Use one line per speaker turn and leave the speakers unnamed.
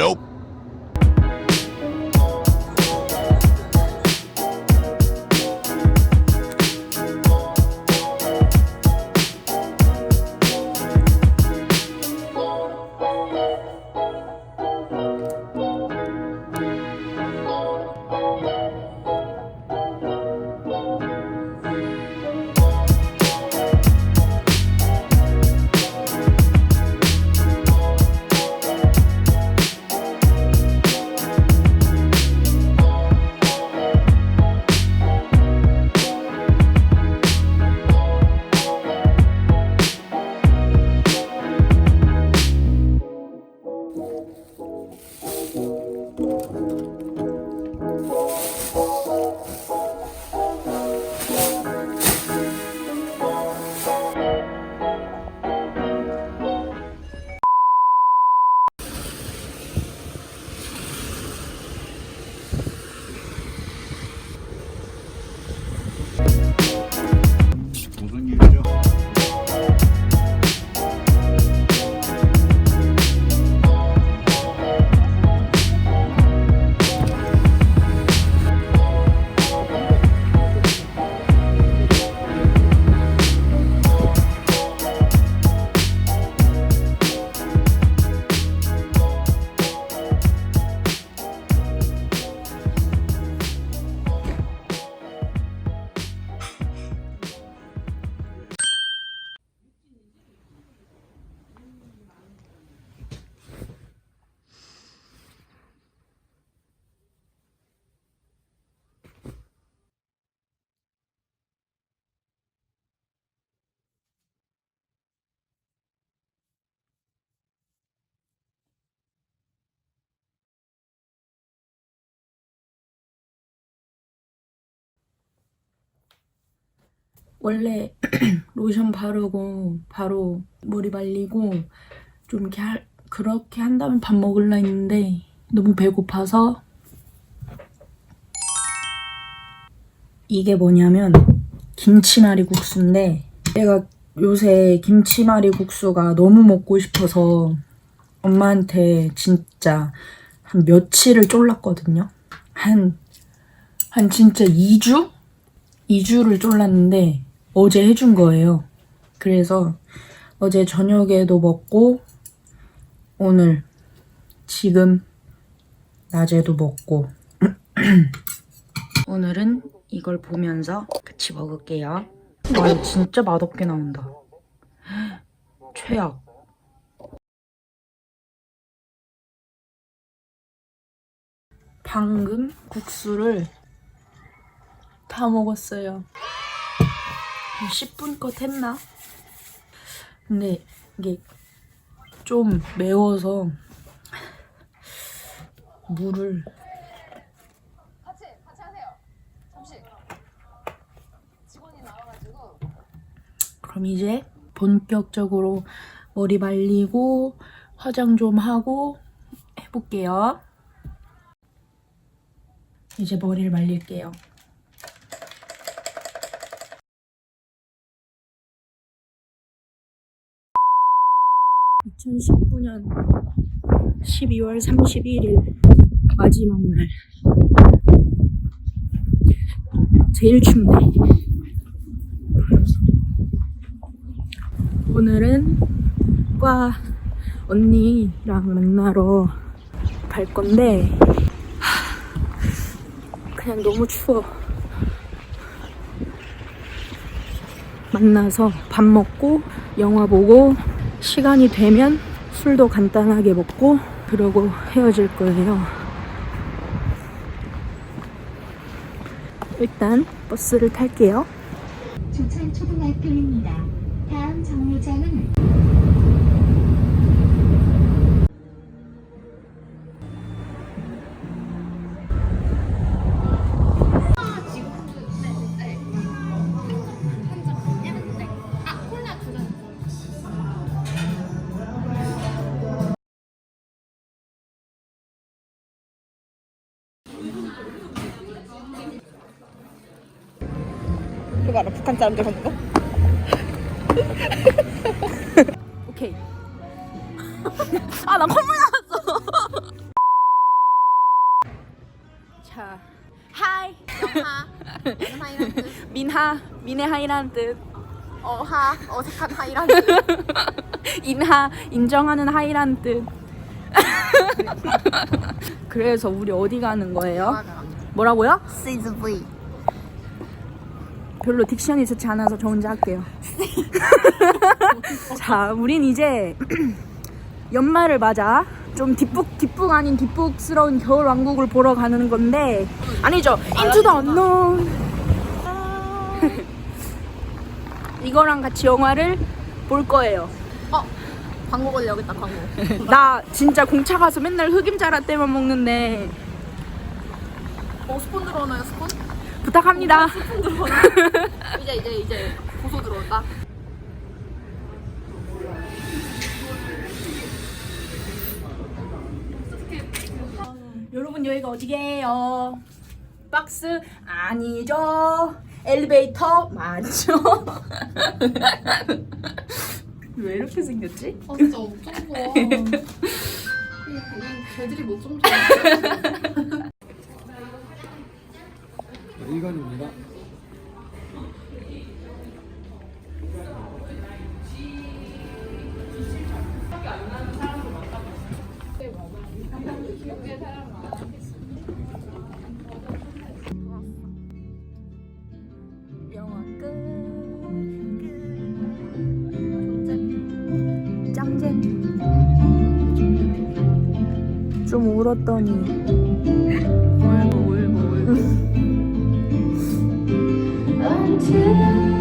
Nope. 원래 로션 바르고 바로 머리 말리고 좀 이렇게 할, 그렇게 한 다음에 밥 먹을라 했는데 너무 배고파서 이게 뭐냐면 김치말이 국수인데 내가 요새 김치말이 국수가 너무 먹고 싶어서 엄마한테 진짜 한 며칠을 쫄랐거든요. 한, 한 진짜 2주? 2주를 쫄랐는데 어제 해준 거예요. 그래서 어제 저녁에도 먹고 오늘 지금 낮에도 먹고 오늘은 이걸 보면서 같이 먹을게요. 와 진짜 맛없게 나온다. 최악. 방금 국수를 다 먹었어요. 10분껏 했나? 근데 이게 좀 매워서 물을
같이 같이 하세요. 잠시 직원이 나와가지고
그럼 이제 본격적으로 머리 말리고 화장 좀 하고 해볼게요. 이제 머리를 말릴게요. (2019년 12월 31일) 마지막 날 제일 춥네 오늘은 과 언니랑 만나러 갈 건데 하, 그냥 너무 추워. 만나서 밥 먹고 영화 보고 시간이 되면 술도 간단하게 먹고 그러고 헤어질 거예요. 일단 버스를 탈게요.
조천 초등학교입니다. 다음 정류장은
그거 알아? 북한 사람들 하는 거?
오케이. 아, 나 콧물 나왔어. 자, 하이.
영하 하이란 뜻.
민하, 민의 하이란 뜻.
어하 어색한 하이란 뜻.
인하, 인정하는 하이란 뜻. 그래서 우리 어디 가는 거예요? 뭐라고요?
시즈 V.
별로 딕션이 좋지 않아서 저 혼자 할게요. 자, 우린 이제 연말을 맞아 좀 뒷북 뒷북 아닌 뒷북스러운 겨울 왕국을 보러 가는 건데 아니죠. The Unknown. 이거랑 같이 영화를 볼 거예요.
어 광고 걸려야겠다 광고.
나 진짜 공차 가서 맨날 흑임자라 때만 먹는데
어 스폰 들어오나요 스폰?
부탁합니다.
이제 이제 이제 고소 들어온다.
여러분 여기가 어디게요? 박스 아니죠? 엘리베이터 맞죠? 왜 이렇게 생겼지?
아 진짜 엄청 좋아. 개들이 뭐좀 좋
영화. 끝. 짱잼. 좀 울었더니 울고 울고 울고.
언제